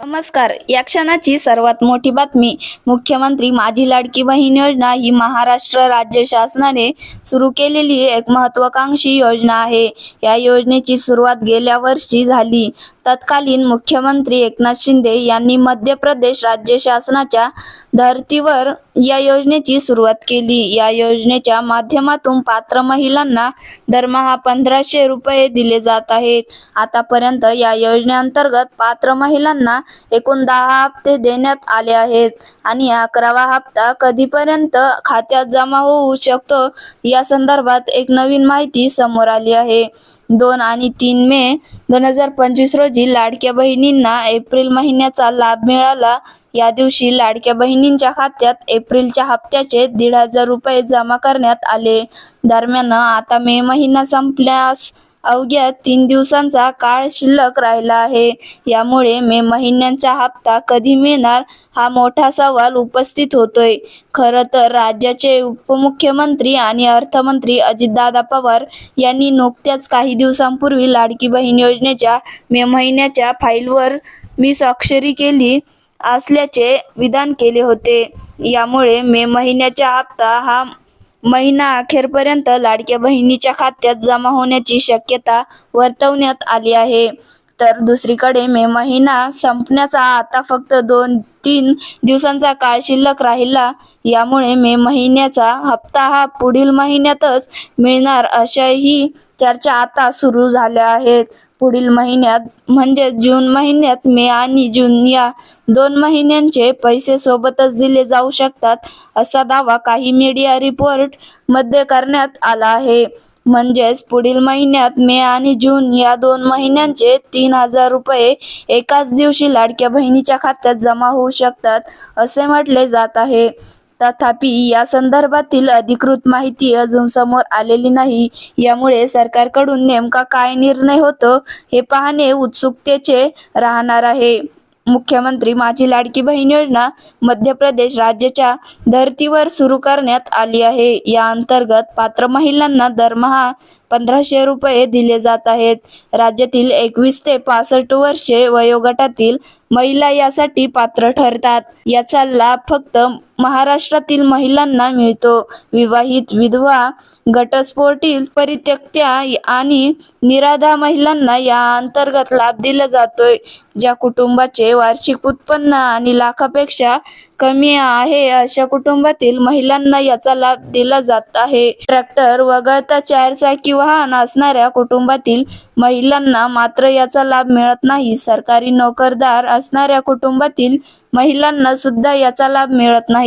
नमस्कार. या क्षणाची सर्वात मोठी बातमी मुख्यमंत्री माझी लाडकी बहीण योजना ही महाराष्ट्र राज्य शासनाने सुरू केलेली एक महत्वाकांक्षी योजना आहे. या योजनेची सुरुवात गेल्या वर्षी झाली. तत्कालीन मुख्यमंत्री एकनाथ शिंदे यांनी मध्य प्रदेश राज्य शासनाच्या धर्तीवर या योजनेची सुरुवात केली. या योजनेच्या माध्यमातून पात्र महिलांना दरमहा पंधराशे रुपये दिले जात आहेत. आतापर्यंत या योजनेअंतर्गत पात्र महिलांना एकूण दहा हप्ते देण्यात आले आहेत. आणि अकरावा हप्ता कधीपर्यंत खात्यात जमा होऊ शकतो? या संदर्भात एक नवीन माहिती समोर आली आहे. दोन आणि तीन मे दोन हजार पंचवीस रोजी लाडक्या बहिणींना एप्रिल महिन्याचा लाभ मिळाला. या दिवशी लाडक्या बहिणींच्या खात्यात एप्रिलच्या हप्त्याचे दीड हजार रुपये जमा करण्यात आले. दरम्यान आता मे महिना संपल्यास अवघ्या तीन दिवसांचा काळ शिल्लक राहिला आहे. यामुळे मे महिन्यांचा हप्ता कधी मिळणार हा मोठा सवाल उपस्थित होतोय. खरं तर राज्याचे उपमुख्यमंत्री आणि अर्थमंत्री अजितदादा पवार यांनी नुकत्याच काही दिवसांपूर्वी लाडकी बहीण योजनेच्या मे महिन्याच्या फाईलवर मी स्वाक्षरी केली असल्याचे विधान केले होते. यामुळे मे महिन्याचा हप्ता हा महिना अखेरपर्यंत लाडक्या बहिणीच्या खात्यात जमा होण्याची शक्यता वर्तवण्यात आली आहे. तर दुसरीकडे मे महिना संपण्याचा आता फक्त दोन तीन दिवसांचा काळ शिल्लक राहिला. यामुळे मे महिन्याचा हप्ता हा पुढील महिन्यातच मिळणार अशाही चर्चा आता सुरू झाल्या आहेत. पुढील महिन्यात म्हणजे जून महिन्यात मे आणि जून या दोन महिन्यांचे पैसे सोबतच दिले जाऊ शकतात असा दावा काही मीडिया रिपोर्टमध्ये करण्यात आला आहे. म्हणजेच पुढील महिन्यात मे आणि जून या दोन महिन्यांचे तीन हजार रुपये एकाच दिवशी लाडक्या बहिणीच्या खात्यात जमा होऊ शकतात असे म्हटले जात आहे. तथापि या संदर्भातील अधिकृत माहिती अजून समोर आलेली नाही. यामुळे सरकारकडून नेमका काय निर्णय होतो हे पाहणे उत्सुकतेचे राहणार आहे. मुख्यमंत्री माझी लाडकी बहीण योजना मध्य प्रदेश राज्याच्या धर्तीवर सुरू करण्यात आली आहे. या अंतर्गत पात्र महिलांना दरमहा पंधराशे रुपये दिले जात आहेत. राज्यातील एकवीस ते पासष्ट वर्षे वयोगटातील महिला यासाठी पात्र ठरतात. याचा लाभ फक्त महाराष्ट्रातील महिलांना मिळतो. विवाहित विधवा गटस्फोटील परित्यक्त्या आणि निराधा महिलांना या अंतर्गत लाभ दिला जातोय. ज्या कुटुंबाचे वार्षिक उत्पन्न आणि लाखापेक्षा कमी आहे अशा कुटुंबातील महिलांना याचा लाभ दिला जात आहे. ट्रॅक्टर वगळता चारचाकी वाहन असणाऱ्या कुटुंबातील महिलांना मात्र याचा लाभ मिळत नाही. सरकारी नोकरदार असणाऱ्या कुटुंबातील महिलांना सुद्धा याचा लाभ मिळत नाही.